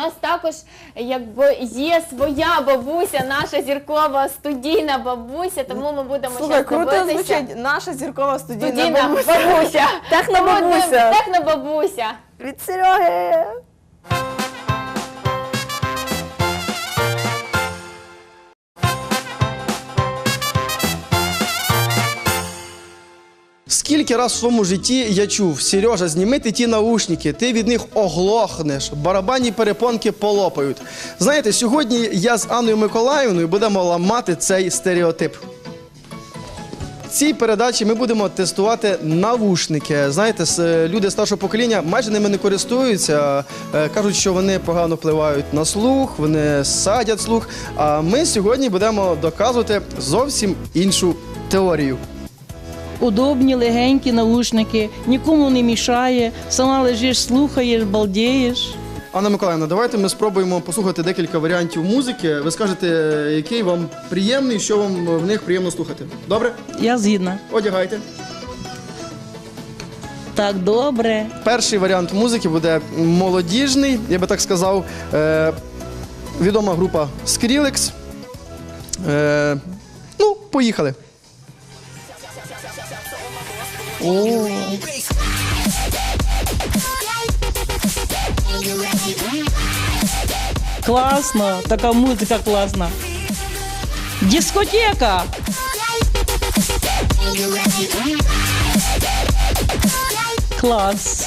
нас також якби є своя бабуся, наша зіркова студійна бабуся, тому ми будемо Слухай, щас круто дивитися. звучить наша зіркова студійна Студійна бабуся. бабуся. Технобабуся. Технобабуся. Від Сереги. Скільки раз в своєму житті я чув, Сережа, зніми ти ті наушники, ти від них оглохнеш, барабанні перепонки полопають. Знаєте, сьогодні я з Анною Миколаївною будемо ламати цей стереотип. В цій передачі ми будемо тестувати навушники. Знаєте, люди старшого покоління майже ними не користуються. е, Кажуть, що вони погано впливають на слух, вони садять слух. А ми сьогодні будемо доказувати зовсім іншу теорію. Удобні, легенькі наушники, нікому не мішає, сама лежиш, слухаєш, балдієш. Анна Миколаївна, давайте ми спробуємо послухати декілька варіантів музики. Ви скажете, який вам приємний, що вам в них приємно слухати. Добре? Я згідна. Одягайте. Так, добре. Перший варіант музики буде молодіжний, я би так сказав. Е, відома група Skrillex. Е, ну, поїхали. О, класно, така музика класна. Дискотека. Клас.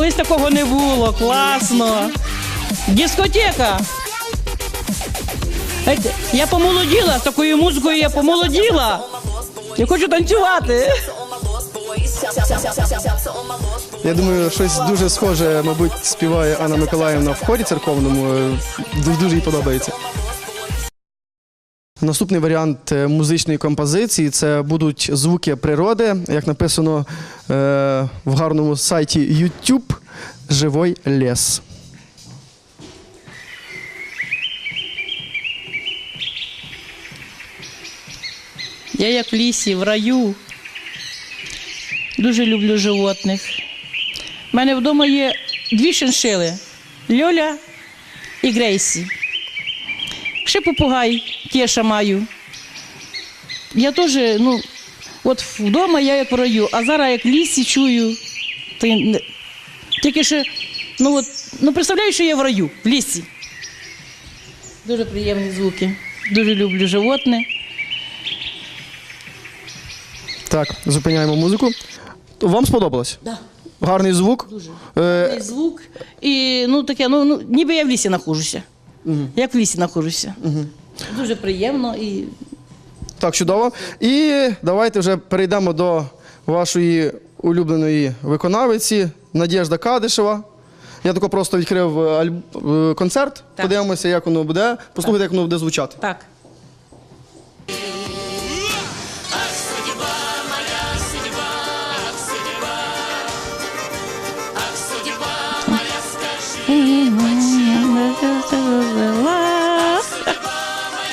Колись такого не було. Класно. Дискотека. Я помолоділа з такою музикою, я помолоділа. Я хочу танцювати. Я думаю, щось дуже схоже, мабуть, співає Анна Миколаївна в хорі церковному. Е, Дуже їй подобається. Наступний варіант е, музичної композиції це будуть звуки природи, як написано е, в гарному сайті YouTube Живой ліс. Я як в лісі, в раю. Дуже люблю животних. У мене вдома є дві шиншили Льоля і Грейсі. Ще попугай Кеша маю. Я теж, ну, от вдома я як в раю, а зараз як в лісі чую. не- Тільки що, ну от, ну представляю, що я в раю, в лісі. Дуже приємні звуки. Дуже люблю животних. Так, зупиняємо музику. Вам сподобалось? Да. Гарний звук. Дуже. Е, І звук, і ну таке, ну, ну ніби я в лісі Як в лісі знаходжуся. Дуже приємно і Так, чудово. І давайте вже перейдемо до вашої улюбленої виконавиці Надєжда Кадишева. Я тако просто відкрив е, альб- е, концерт. Так. Подивимося, як воно буде. Послухайте, як воно буде звучати. так.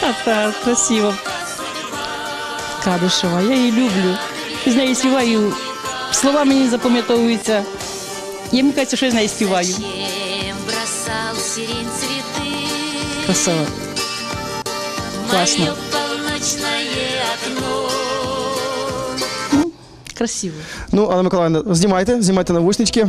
Так, так, красиво. Кадишева, я її люблю. І з нею співаю. Слова мені запам'ятовуються. Я мені кажеться, що я з нею співаю. Красава. Классно. Мое Красиво. Ну, Анна Миколаївна, знімайте, знімайте навушнички.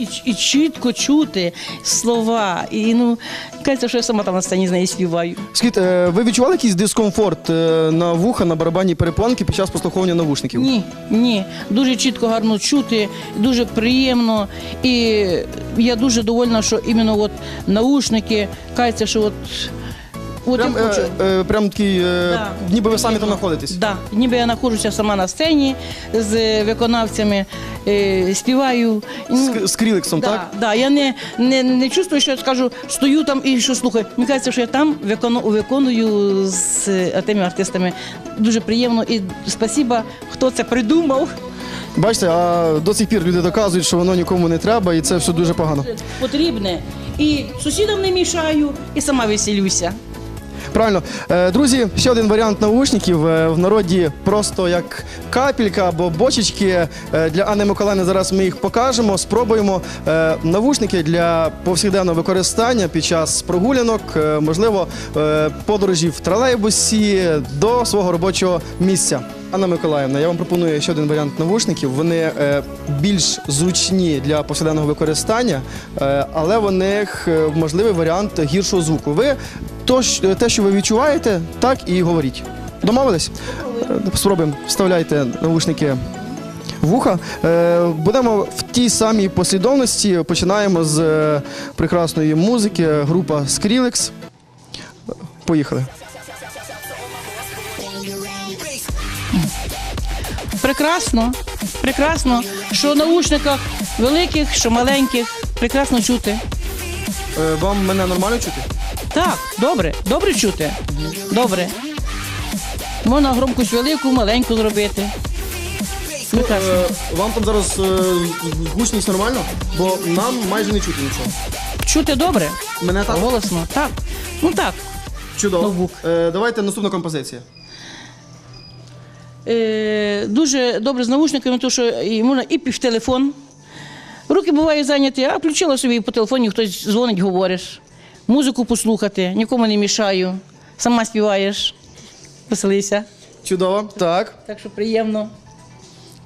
І, і, чітко чути слова. І ну, кажеться, що я сама там на сцені з нею співаю. Скажіть, е, ви відчували якийсь дискомфорт е, на вуха, на барабанні перепонки під час прослуховування навушників? Ні, ні. Дуже чітко, гарно чути, дуже приємно. І я дуже довольна, що іменно от наушники, кажеться, що от. Прям, я хочу. е, е, прям такий, е, Да. ніби ви самі там знаходитесь. Да, ніби я знаходжуся сама на сцені з виконавцями, е, співаю. Ну, З, з крілексом, да, так? Да, я не, не, не чувствую, що я скажу, стою там і що слухаю. Мені кажеться, що я там викону, виконую з е, тими артистами. Дуже приємно і спасіба, хто це придумав. Бачите, а до цих пір люди доказують, що воно нікому не треба, і це все дуже погано. Потрібне. І сусідам не мішаю, і сама веселюся. Правильно. Е, Друзі, ще один варіант наушників. Е, В народі просто як капелька або бочечки. Е, Для Анни Миколаївни зараз ми їх покажемо. Спробуємо навушники для повсякденного використання під час прогулянок, можливо, подорожі в тролейбусі до свого робочого місця. Анна Миколаївна, я вам пропоную ще один варіант навушників. Вони більш зручні для повсякденного використання, але в них можливий варіант гіршого звуку. Ви то, щ- те, що ви відчуваєте, так і говоріть. Домовились? Е, Спробуємо. Вставляйте навушники вуха. Е, Будемо в тій самій послідовності. Починаємо з е, прекрасної музики, група Skrillex. Поїхали. Прекрасно, прекрасно, що в наушниках великих, що маленьких, прекрасно чути. Е, Вам мене нормально чути? Так, добре, добре чути. Добре. Можна громкость велику, маленьку зробити. Прекрасно. Е, Вам там зараз е, гучність нормально? Бо нам майже не чути нічого. Чути добре? Мене так Голосно. Так. Ну так. чудово. ноутбук. Е, Давайте наступна композиція. Е, дуже добре з наушниками, тому що і можна і в телефон. Руки бувають зайняті, а включила собі і по телефоні хтось дзвонить, говориш. Музику послухати, нікому не мішаю. Сама співаєш, веселися. Чудово. Так, Так що приємно.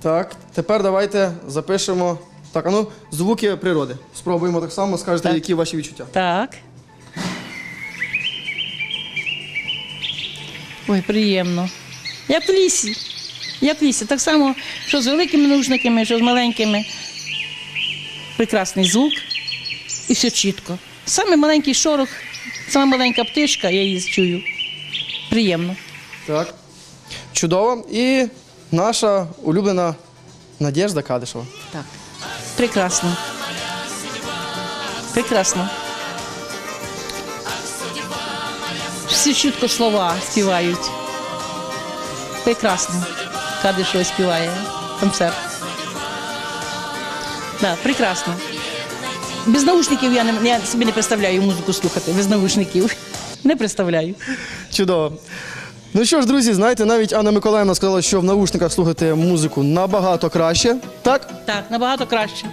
так. Тепер давайте запишемо. Так, а ну, звуки природи. Спробуємо так само, скажете, Так. які ваші відчуття. Так. Ой, приємно. Як в лісі. Як в лісі. Так само, що з великими наушниками, що з маленькими. Прекрасний звук. І все чітко. Саме маленький шорох, саме маленька птичка, я її чую. Приємно. Так. Чудово. І наша улюблена Надєжда Кадишева. Так. Прекрасно. Прекрасно. Всі чітко слова співають. Прекрасно. Кадишева співає. Концерт. Да, прекрасно. Без наушників я, не, я собі не представляю музику слухати. Без наушників. Не представляю. Чудово. Ну що ж, друзі, знаєте, навіть Анна Миколаївна сказала, що в наушниках слухати музику набагато краще. Так? Так, набагато краще.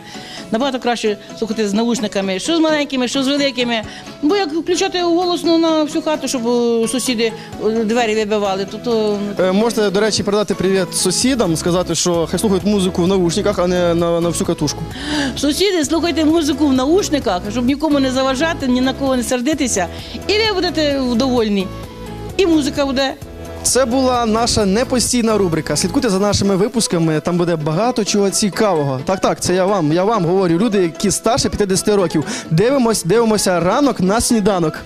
Набагато краще слухати з наушниками, що з маленькими, що з великими. Бо як включати голосно на всю хату, щоб е, сусіди е, двері вибивали, то, то Е, Можете, до речі, передати привіт сусідам, сказати, що хай слухають музику в наушниках, а не на, на всю катушку. сусіди слухайте музику в наушниках, щоб нікому не заважати, ні на кого не сердитися. І ви будете довольні. І музика буде. Це була наша непостійна рубрика. Слідкуйте за нашими випусками. Там буде багато чого цікавого. Так, так, це я вам. Я вам говорю. Люди, які старше 50 років. Дивимось, дивимося ранок на сніданок.